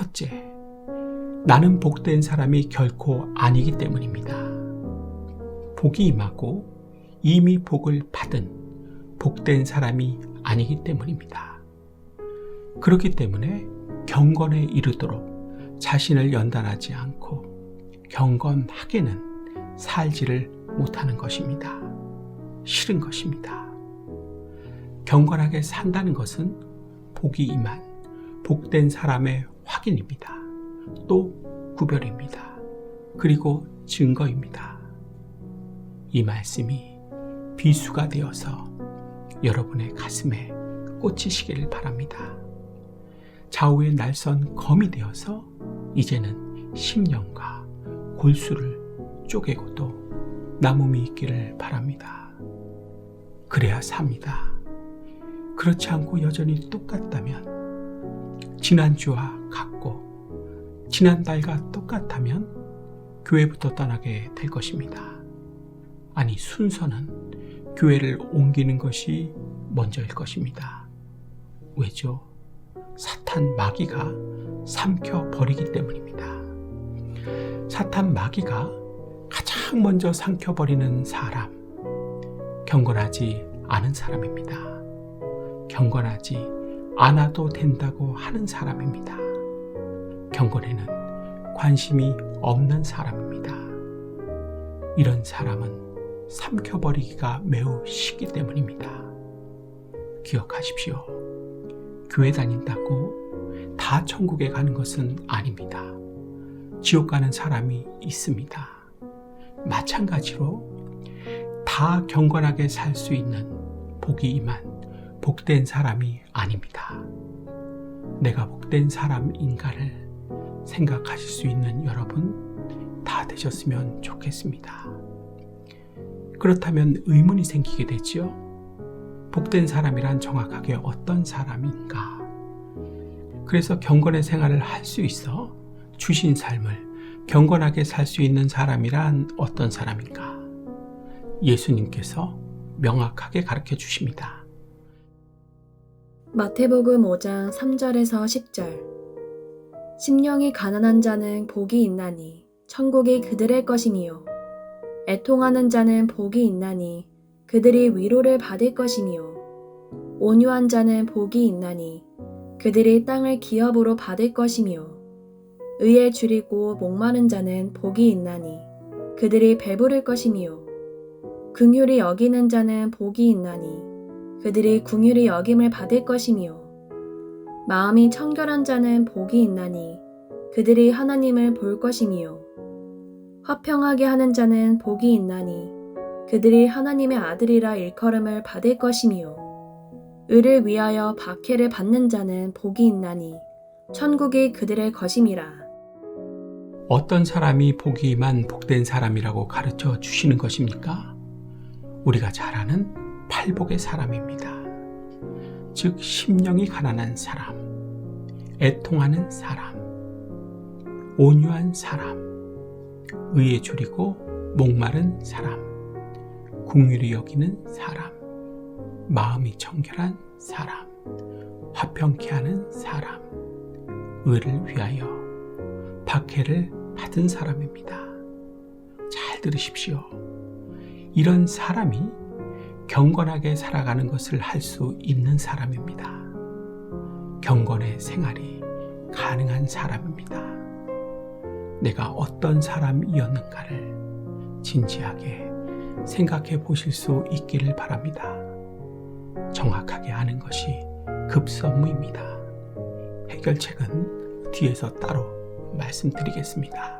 첫째, 나는 복된 사람이 결코 아니기 때문입니다. 복이 임하고 이미 복을 받은 복된 사람이 아니기 때문입니다. 그렇기 때문에 경건에 이르도록 자신을 연단하지 않고 경건하게는 살지를 못하는 것입니다. 싫은 것입니다. 경건하게 산다는 것은 복이 임한 복된 사람의 확인입니다. 또 구별입니다. 그리고 증거입니다. 이 말씀이 비수가 되어서 여러분의 가슴에 꽂히시기를 바랍니다. 좌우의 날선 검이 되어서 이제는 심령과 골수를 쪼개고도 남음이 있기를 바랍니다. 그래야 삽니다. 그렇지 않고 여전히 똑같다면 지난주와 같고 지난달과 똑같다면 교회부터 떠나게 될 것입니다. 아니 순서는 교회를 옮기는 것이 먼저일 것입니다. 왜죠? 사탄 마귀가 삼켜 버리기 때문입니다. 사탄 마귀가 가장 먼저 삼켜 버리는 사람, 경건하지 않은 사람입니다. 경건하지 않아도 된다고 하는 사람입니다. 경건에는 관심이 없는 사람입니다. 이런 사람은 삼켜버리기가 매우 쉽기 때문입니다. 기억하십시오. 교회 다닌다고 다 천국에 가는 것은 아닙니다. 지옥 가는 사람이 있습니다. 마찬가지로 다 경건하게 살 수 있는 복이 임한 복된 사람이 아닙니다. 내가 복된 사람인가를 생각하실 수 있는 여러분 다 되셨으면 좋겠습니다. 그렇다면 의문이 생기게 되지요. 복된 사람이란 정확하게 어떤 사람인가? 그래서 경건의 생활을 할 수 있어 주신 삶을 경건하게 살 수 있는 사람이란 어떤 사람인가? 예수님께서 명확하게 가르쳐 주십니다. 마태복음 5장 3절에서 10절 심령이 가난한 자는 복이 있나니 천국이 그들의 것이니요. 애통하는 자는 복이 있나니 그들이 위로를 받을 것이니요. 온유한 자는 복이 있나니 그들이 땅을 기업으로 받을 것이며 의에 줄이고 목마른 자는 복이 있나니 그들이 배부를 것이며 긍휼히 여기는 자는 복이 있나니 그들이 궁휼히 여김을 받을 것이며 마음이 청결한 자는 복이 있나니 그들이 하나님을 볼 것이며 화평하게 하는 자는 복이 있나니 그들이 하나님의 아들이라 일컬음을 받을 것이며 의를 위하여 박해를 받는 자는 복이 있나니 천국이 그들의 것임이라 어떤 사람이 복이만 복된 사람이라고 가르쳐 주시는 것입니까? 우리가 잘 아는 팔복의 사람입니다. 즉, 심령이 가난한 사람, 애통하는 사람, 온유한 사람, 의에 줄이고 목마른 사람, 궁휼히 여기는 사람, 마음이 청결한 사람, 화평케 하는 사람, 의를 위하여 박해를 받은 사람입니다. 잘 들으십시오. 이런 사람이 경건하게 살아가는 것을 할 수 있는 사람입니다. 경건의 생활이 가능한 사람입니다. 내가 어떤 사람이었는가를 진지하게 생각해 보실 수 있기를 바랍니다. 정확하게 아는 것이 급선무입니다. 해결책은 뒤에서 따로 말씀드리겠습니다.